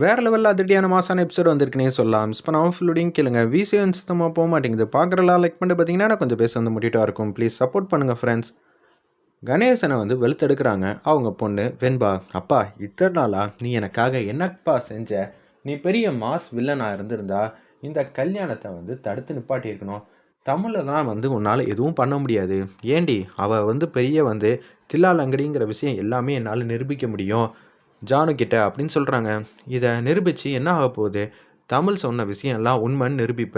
வேறு லெவலில் அதிரடியான மாசான எபிசோட் வந்திருக்குனே சொல்லலாம். மிஸ் பண்ணாமல் ஃபுல்லுடையும் கேளுங்க. விசிஎன் சுத்தமாக போக மாட்டேங்குது. பார்க்குறலாம் லைக் பண்ணிட்டு பார்த்தீங்கன்னா கொஞ்சம் பேச வந்து முடிட்டா இருக்கும். ப்ளீஸ் சப்போர்ட் பண்ணுங்கள் ஃப்ரெண்ட்ஸ் கணேசனை வந்து வெளுத்தெடுக்கிறாங்க. அவங்க பொண்ணு வெண்பா அப்பா இத்தனை நாளா நீ எனக்காக என்னப்பா செஞ்ச? நீ பெரிய மாஸ் வில்லனாக இருந்திருந்தா இந்த கல்யாணத்தை வந்து தடுத்து நிப்பாட்டியிருக்கணும் தமிழில் தான் வந்து உன்னால் எதுவும் பண்ண முடியாது. ஏண்டி அவள் வந்து பெரிய வந்து தில்லாலங்கடிங்கிற விஷயம் எல்லாமே என்னால் நிரூபிக்க முடியும். ஜானுக்கிட்ட அப்படின்னு சொல்கிறாங்க இதை நிரூபித்து என்ன ஆக போகுது? தமிழ் சொன்ன விஷயம் எல்லாம் உண்மைன்னு நிரூபிப்ப.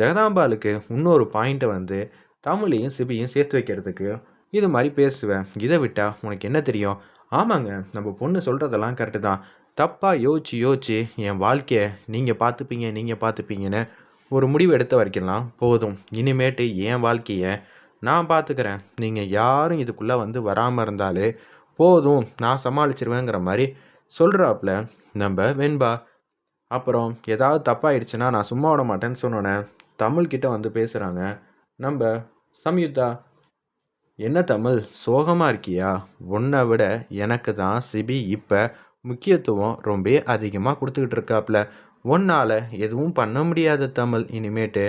ஜெகதாம்பாலுக்கு இன்னொரு பாயிண்ட்டை வந்து தமிழையும் சிபியும் சேர்த்து வைக்கிறதுக்கு இது மாதிரி பேசுவேன் இதை விட்டால் உனக்கு என்ன தெரியும்? ஆமாங்க நம்ம பொண்ணு சொல்கிறதெல்லாம் கரெக்டு தான். தப்பாக யோசிச்சு யோசிச்சு என் வாழ்க்கையை நீங்கள் பார்த்துப்பீங்க நீங்கள் பார்த்துப்பீங்கன்னு ஒரு முடிவு எடுத்த வரைக்கும்லாம் போதும். இனிமேட்டு என் வாழ்க்கையை நான் பார்த்துக்கிறேன். நீங்கள் யாரும் இதுக்குள்ளே வந்து வராமல் இருந்தாலே போதும் நான் சமாளிச்சிருவேங்கிற மாதிரி சொல்கிறாப்புல நம்ம வெண்பா அப்புறம் ஏதாவது தப்பாயிடுச்சுன்னா நான் சும்மா விட மாட்டேன்னு சொன்னோன்னே தமிழ்கிட்ட வந்து பேசுகிறாங்க நம்ம சம்யுக்தா என்ன தமிழ் சோகமாக இருக்கியா? உன்னை விட எனக்கு தான் சிபி இப்போ முக்கியத்துவம் ரொம்ப அதிகமாக கொடுத்துக்கிட்டு இருக்காப்புல உன்னால் எதுவும் பண்ண முடியாத தமிழ் இனிமேட்டு.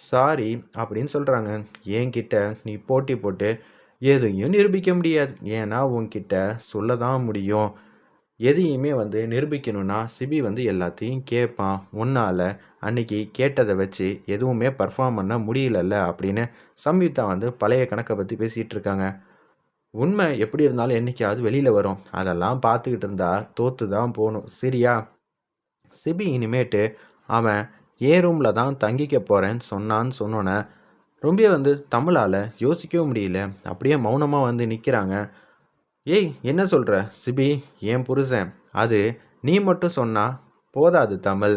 சாரி அப்படின்னு சொல்கிறாங்க என்கிட்ட நீ போட்டி போட்டு எதையும் நிரூபிக்க முடியாது. ஏன்னா உன்கிட்ட சொல்ல தான் முடியும். எதையுமே வந்து நிரூபிக்கணும்னா சிபி வந்து எல்லாத்தையும் கேட்பான். உன்னால் அன்னைக்கு கேட்டதை வச்சு எதுவுமே பர்ஃபார்ம் பண்ண முடியலல்ல அப்படின்னு சம்யுக்தா வந்து பழைய கணக்கை பற்றி பேசிகிட்டு இருக்காங்க. உண்மை எப்படி இருந்தாலும் என்றைக்காவது வெளியில் வரும். அதெல்லாம் பார்த்துக்கிட்டு இருந்தா தோற்று தான் போகணும். சரியா? சிபி இனிமேட்டு அவன் ஏ ரூமில் தான் தங்கிக்க போகிறேன்னு சொன்னான்னு சொன்னோன்னே ரொம்ப வந்து தமிழால் யோசிக்கவும் முடியல. அப்படியே மௌனமாக வந்து நிற்கிறாங்க ஏய் என்ன சொல்கிற சிபி என் புருஷன். அது நீ மட்டும் சொன்னால் போதாது தமிழ்.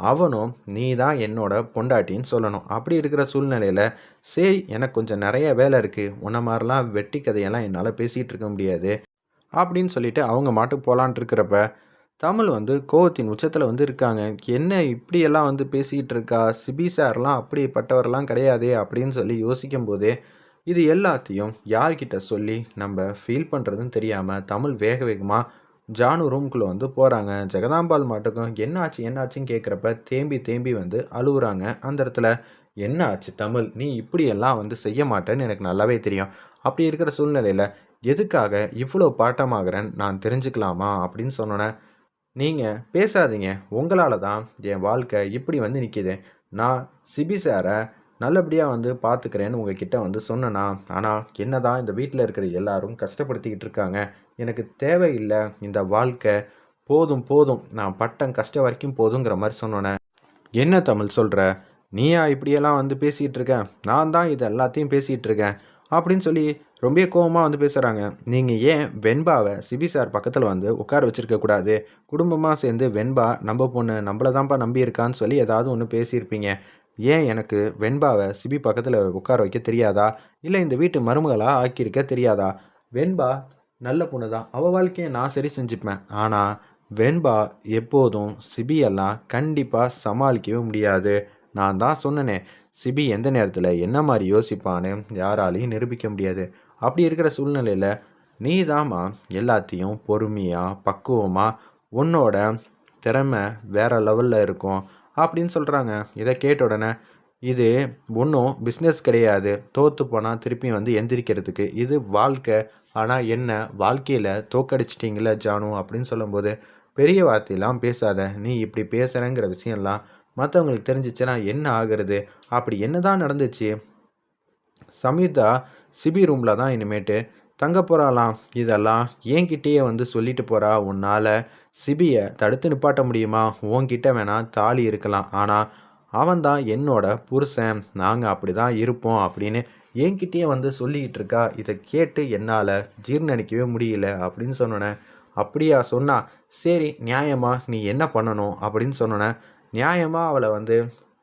அவனும் நீ தான் என்னோட பொண்டாட்டின்னு சொல்லணும். அப்படி இருக்கிற சூழ்நிலையில் சரி எனக்கு கொஞ்சம் நிறைய வேலை இருக்குது உன்ன மாதிரிலாம் வெட்டி கதையெல்லாம் என்னால் பேசிகிட்டு இருக்க முடியாது. அப்படின்னு சொல்லிட்டு அவங்க மாட்டுக்கு போகலான்ட்டு இருக்கிறப்ப தமிழ் வந்து கோவத்தின் உச்சத்தில் வந்து இருக்காங்க. என்ன இப்படியெல்லாம் வந்து பேசிக்கிட்டு இருக்கா சிபி சார்லாம் அப்படிப்பட்டவரெல்லாம் கிடையாதே அப்படின்னு சொல்லி யோசிக்கும் போதே இது எல்லாத்தையும் யார்கிட்ட சொல்லி நம்ம ஃபீல் பண்ணுறதுன்னு தெரியாமல் தமிழ் வேக வேகமாக ஜானு ரூம்குள்ளே வந்து போகிறாங்க ஜெகதாம்பால் மாட்டுக்கும் என்னாச்சு என்னாச்சுன்னு கேட்குறப்ப தேம்பி தேம்பி வந்து அழுகுறாங்க அந்த இடத்துல என்ன ஆச்சு தமிழ்? நீ இப்படியெல்லாம் வந்து செய்ய மாட்டேன்னு எனக்கு நல்லாவே தெரியும். அப்படி இருக்கிற சூழ்நிலையில் எதுக்காக இவ்வளோ பாட்டமாகறேன் நான் தெரிஞ்சுக்கலாமா? அப்படின்னு சொன்னோன்னே நீங்கள் பேசாதீங்க. உங்களால் தான் என் வாழ்க்கை இப்படி வந்து நிற்கிது நான் சிபி சாரை நல்லபடியாக வந்து பார்த்துக்கிறேன்னு உங்ககிட்ட வந்து சொன்னேன்னா ஆனால் என்ன தான் இந்த வீட்டில் இருக்கிற எல்லாரும் கஷ்டப்படுத்திக்கிட்டு இருக்காங்க. எனக்கு தேவையில்லை இந்த வாழ்க்கை. போதும் போதும். நான் பட்டம் கஷ்டம் வரைக்கும் போதுங்கிற மாதிரி சொன்னோன்னே என்ன தமிழ் சொல்கிற நீயா இப்படியெல்லாம் வந்து பேசிகிட்டு இருக்க? நான் தான் இது எல்லாத்தையும் பேசிகிட்டு இருக்கேன். அப்படின்னு சொல்லி ரொம்ப கோபமாக வந்து பேசுகிறாங்க நீங்கள் ஏன் வெண்பாவை சிபி சார் பக்கத்தில் வந்து உட்கார வச்சுருக்கக்கூடாது குடும்பமாக சேர்ந்து வெண்பா நம்ம பொண்ணு நம்மளை தான்ப்பா நம்பியிருக்கான்னு சொல்லி ஏதாவது ஒன்று பேசியிருப்பீங்க. ஏன் எனக்கு வெண்பாவை சிபி பக்கத்தில் உட்கார வைக்க தெரியாதா? இல்லை இந்த வீட்டு மருமகளாக ஆக்கியிருக்க தெரியாதா? வெண்பா நல்ல பொண்ணு தான். அவள் வாழ்க்கையை நான் சரி செஞ்சுப்பேன். ஆனால் வெண்பா எப்போதும் சிபியெல்லாம் கண்டிப்பாக சமாளிக்கவே முடியாது. நான் தான் சொன்னனே சிபி எந்த நேரத்தில் என்ன மாதிரி யோசிப்பான்னு யாராலையும் நிரூபிக்க முடியாது. அப்படி இருக்கிற சூழ்நிலையில் நீ தாம்மா எல்லாத்தையும் பொறுமையாக பக்குவமாக உன்னோட திறமை வேறு லெவலில் இருக்கும் அப்படின்னு சொல்கிறாங்க இதை கேட்ட உடனே இது ஒன்றும் பிஸ்னஸ் கிடையாது. தோற்று போனால் திருப்பி வந்து எந்திரிக்கிறதுக்கு. இது வாழ்க்கை. ஆனால் என்ன வாழ்க்கையில் தோக்கடிச்சிட்டிங்கள ஜானு அப்படின்னு சொல்லும்போது பெரிய வார்த்தையெல்லாம் பேசாத. நீ இப்படி பேசுகிறேங்கிற விஷயம்லாம் மற்றவங்களுக்கு தெரிஞ்சிச்சுன்னா என்ன ஆகிறது? அப்படி என்ன தான் நடந்துச்சு? சமீதா சிபி ரூமில் தான் இனிமேட்டு தங்க போகிறாளாம் இதெல்லாம் என்கிட்டயே வந்து சொல்லிட்டு போகிறா உன்னால் சிபியை தடுத்து நிப்பாட்ட முடியுமா? உன்கிட்ட வேணால் தாலி இருக்கலாம். ஆனால் அவன் தான் என்னோட புருஷன். நாங்கள் அப்படி தான் இருப்போம் அப்படின்னு என்கிட்டயே வந்து சொல்லிக்கிட்டு இருக்கா. இதை கேட்டு என்னால் ஜீர்ணிக்கவே முடியல அப்படின்னு சொன்னோன்னே அப்படியா சொன்னா சரி நியாயமாக நீ என்ன பண்ணணும்? அப்படின்னு சொன்னோன்னே நியாயமாக அவளை வந்து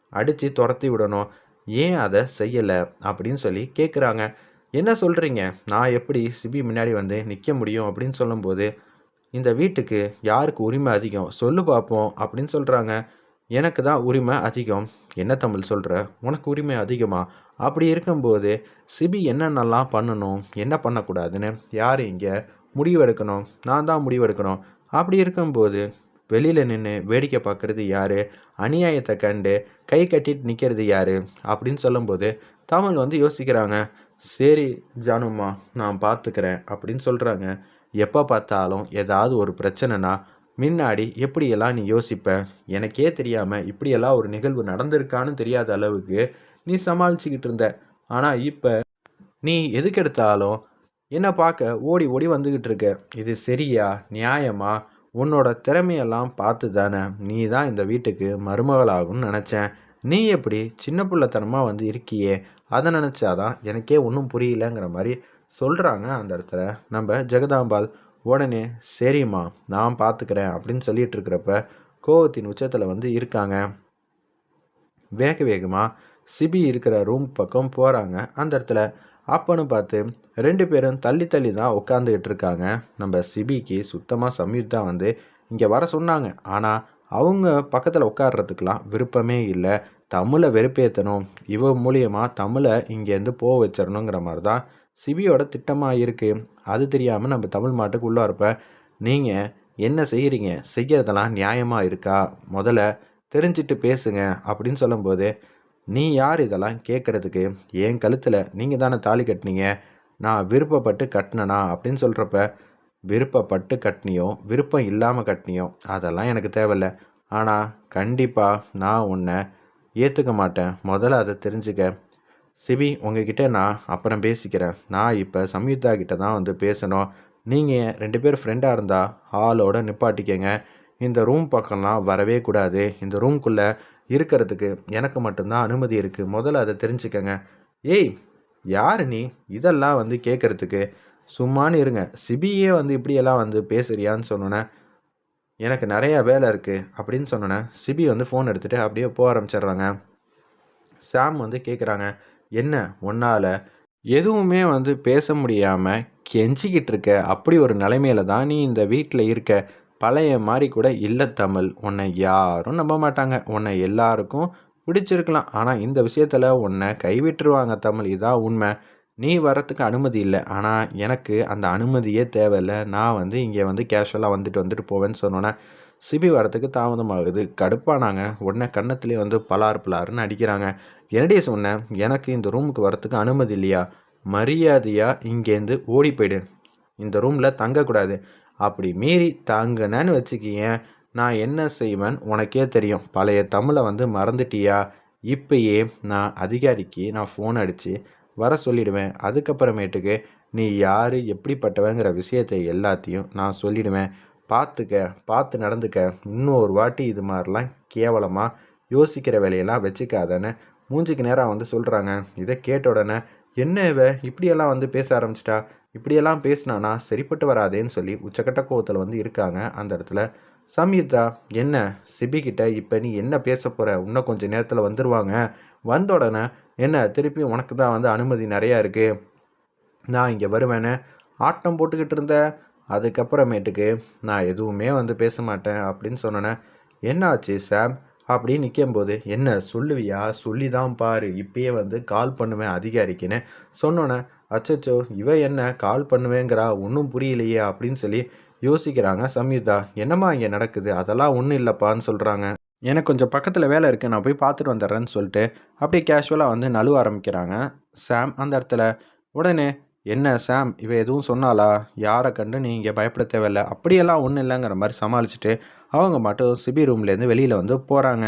அடித்து துரத்தி விடணும். ஏன் அதை செய்யலை? அப்படின்னு சொல்லி கேட்குறாங்க என்ன சொல்கிறீங்க நான் எப்படி சிபி முன்னாடி வந்து நிற்க முடியும் அப்படின்னு சொல்லும்போது இந்த வீட்டுக்கு யாருக்கு உரிமை அதிகம்? சொல்லு பார்ப்போம் அப்படின்னு சொல்கிறாங்க எனக்கு தான் உரிமை அதிகம். என்ன தமிழ் சொல்கிற உனக்கு உரிமை அதிகமா? அப்படி இருக்கும்போது சிபி என்னென்னலாம் பண்ணணும்? என்ன பண்ணக்கூடாதுன்னு? யார் இங்கே முடிவெடுக்கணும்? நான் தான் முடிவெடுக்கணும். அப்படி இருக்கும்போது வெளியில் நின்று வேடிக்கை பார்க்குறது யார்? அநியாயத்தை கண்டு கை கட்டிட்டு நிற்கிறது யார்? அப்படின்னு சொல்லும்போது தமிழ் வந்து யோசிக்கிறாங்க. சரி ஜானும்மா நான் பார்த்துக்கிறேன் அப்படின்னு சொல்கிறாங்க எப்போ பார்த்தாலும் ஏதாவது ஒரு பிரச்சனைனா முன்னாடி எப்படியெல்லாம் நீ யோசிப்ப? எனக்கே தெரியாமல் இப்படியெல்லாம் ஒரு நிகழ்வு நடந்திருக்கான்னு தெரியாத அளவுக்கு நீ சமாளிச்சுக்கிட்டு இருந்த. ஆனால் இப்போ நீ எதுக்கெடுத்தாலும் என்னை பார்க்க ஓடி ஓடி வந்துக்கிட்டு இருக்க. இது சரியா? நியாயமா? உன்னோட திறமையெல்லாம் பார்த்து தானே நீ தான் இந்த வீட்டுக்கு மருமகளாகும்னு நினச்சேன். நீ எப்படி சின்ன பிள்ளைத்தனமாக வந்து இருக்கியே? அதை நினச்சாதான் எனக்கே ஒன்றும் புரியலங்கிற மாதிரி சொல்கிறாங்க அந்த இடத்துல. நம்ம ஜெகதாம்பாள் உடனே சரிம்மா நான் பார்த்துக்கிறேன் அப்படின்னு சொல்லிட்டு இருக்கிறப்ப கோவத்தின் உச்சத்தில் வந்து இருக்காங்க. வேக வேகமாக சிபி இருக்கிற ரூம் பக்கம் போகிறாங்க அந்த இடத்துல அப்போன்னு பார்த்து ரெண்டு பேரும் தள்ளி தள்ளி தான் உட்காந்துக்கிட்டு இருக்காங்க. நம்ம சிபிக்கு சுத்தமாக சம்யுக்தா வந்து இங்கே வர சொன்னாங்க. ஆனால் அவங்க பக்கத்தில் உட்காடுறதுக்கெலாம் விருப்பமே இல்லை. தமிழை வெறுப்பேற்றணும் இவ மூலியமாக தமிழை இங்கேருந்து போக வச்சிடணுங்கிற மாதிரி தான் சிபியோட திட்டமாக இருக்குது அது தெரியாமல் நம்ம தமிழ் மாட்டுக்கு உள்ளே இருப்ப நீங்கள் என்ன செய்கிறீங்க செய்கிறதெல்லாம் நியாயமாக இருக்கா? முதல்ல தெரிஞ்சிட்டு பேசுங்க. அப்படின்னு சொல்லும்போது நீ யார் இதெல்லாம் கேட்குறதுக்கு? என் கழுத்தில் நீங்கள் தானே தாலி கட்டினீங்க. நான் விருப்பப்பட்டு கட்டினனா? அப்படின்னு சொல்கிறப்ப விருப்பப்பட்டு கட்டினியோ விருப்பம் இல்லாமல் கட்டினியோ அதெல்லாம் எனக்கு தேவையில்ல. ஆனால் கண்டிப்பாக நான் உன்னை ஏற்றுக்க மாட்டேன். முதல்ல அதை தெரிஞ்சுக்க. சிபி உங்ககிட்ட நான் அப்புறம் பேசிக்கிறேன். நான் இப்போ சம்யுக்தா கிட்ட தான் வந்து பேசணும். நீங்கள் ரெண்டு பேர் ஃப்ரெண்டாக இருந்தால் ஹாலோட நிப்பாட்டிக்கங்க. இந்த ரூம் பக்கம்லாம் வரவே கூடாது. இந்த ரூம்குள்ளே இருக்கிறதுக்கு எனக்கு மட்டும்தான் அனுமதி இருக்குது முதல்ல அதை தெரிஞ்சுக்கங்க. ஏய் யார் நீ? இதெல்லாம் வந்து கேட்குறதுக்கு சும்மானு இருங்க. சிபியே வந்து இப்படியெல்லாம் வந்து பேசுறியான்னு சொன்னோன்னே எனக்கு நிறையா வேலை இருக்குது அப்படின்னு சொன்னோன்னே சிபி வந்து ஃபோன் எடுத்துகிட்டு அப்படியே போக ஆரம்பிச்சிடுறாங்க. சாம் வந்து கேட்குறாங்க என்ன உன்னால் எதுவுமே வந்து பேச முடியாமல் கெஞ்சிக்கிட்டு இருக்க? அப்படி ஒரு நிலைமையில தான் நீ இந்த வீட்டில் இருக்க. பழைய மாதிரி கூட இல்லை தமிழ். உன்னை யாரும் நம்ப மாட்டாங்க. உன்னை எல்லாருக்கும் பிடிச்சிருக்கலாம். ஆனால் இந்த விஷயத்தில் உன்னை கைவிட்டுருவாங்க தமிழ். இதான் உண்மை. நீ வரத்துக்கு அனுமதி இல்லை. ஆனால் எனக்கு அந்த அனுமதியே தேவையில்லை. நான் வந்து இங்கே வந்து கேஷுவலாக வந்துட்டு வந்துட்டு போவேன்னு சொன்னோன்னே சிபி வரத்துக்கு தாமதமாகுது. கடுப்பானாங்க. உடனே கன்னத்துலேயே வந்து பலார் பலாருன்னு அடிக்கிறாங்க. என்னடியே சொன்னேன் எனக்கு இந்த ரூமுக்கு வரத்துக்கு அனுமதி இல்லையா? மரியாதையாக இங்கேருந்து ஓடி போயிடு. இந்த ரூமில் தங்கக்கூடாது. அப்படி மீறி தாங்கினேன்னு வச்சுக்கியேன் நான் என்ன செய்வேன்? உனக்கே தெரியும். பழைய தமிழை வந்து மறந்துட்டியா? இப்பயே நான் அதிகாரிக்கு நான் ஃபோன் அடித்து வர சொல்லிடுவேன். அதுக்கப்புறமேட்டுக்கு நீ யார் எப்படிப்பட்டவங்கிற விஷயத்தை எல்லாத்தையும் நான் சொல்லிடுவேன். பார்த்துக்க பார்த்து நடந்துக்க. இன்னொரு வாட்டி இது மாதிரிலாம் கேவலமாக யோசிக்கிற வேலையெல்லாம் வச்சுக்காதன்னு மூஞ்சிக்கு நேராக வந்து சொல்கிறாங்க இதை கேட்ட உடனே என்ன இவ? இப்படியெல்லாம் வந்து பேச ஆரம்பிச்சிட்டா? இப்படியெல்லாம் பேசினானா சரிப்பட்டு வராதேன்னு சொல்லி உச்சக்கட்ட கோவத்தில் வந்து இருக்காங்க அந்த இடத்துல. சம்யுக்தா என்ன? சிபிகிட்ட இப்போ நீ என்ன பேச போகிற இன்னும் கொஞ்சம் நேரத்தில் வந்துடுவாங்க வந்த உடனே என்ன திருப்பி உனக்கு தான் வந்து அனுமதி நிறையா இருக்குது நான் இங்கே வருவேன்னு ஆட்டம் போட்டுக்கிட்டு இருந்தேன் அதுக்கப்புறமேட்டுக்கு நான் எதுவுமே வந்து பேச மாட்டேன் அப்படின்னு சொன்னேன் என்னாச்சு சாம்? அப்படின்னு நிற்கும்போது என்ன சொல்லுவியா? சொல்லி தான் பாரு. இப்பயே வந்து கால் பண்ணுவேன் அதிகாரிக்குன்னு. சொன்னோன்னே அச்சச்சோ இவ என்ன கால் பண்ணுவேங்கிறா ஒன்றும் புரியலையே அப்படின்னு சொல்லி யோசிக்கிறாங்க சம்யுதா என்னம்மா இங்கே நடக்குது? அதெல்லாம் ஒன்றும் இல்லைப்பான்னு சொல்கிறாங்க எனக்கு கொஞ்சம் பக்கத்தில் வேலை இருக்குது நான் போய் பார்த்துட்டு வந்துடுறேன்னு சொல்லிட்டு அப்படியே கேஷுவலாக வந்து நழுவ ஆரம்பிக்கிறாங்க. சாம் அந்த இடத்துல உடனே என்ன சாம் இவ எதுவும் சொன்னாலா யாரை கண்டு நீங்கள் பயப்பட தேவையில்ல? அப்படியெல்லாம் ஒன்றும் இல்லைங்கிற மாதிரி சமாளிச்சுட்டு அவங்க மட்டும் சிபி ரூம்லேருந்து வெளியில் வந்து போகிறாங்க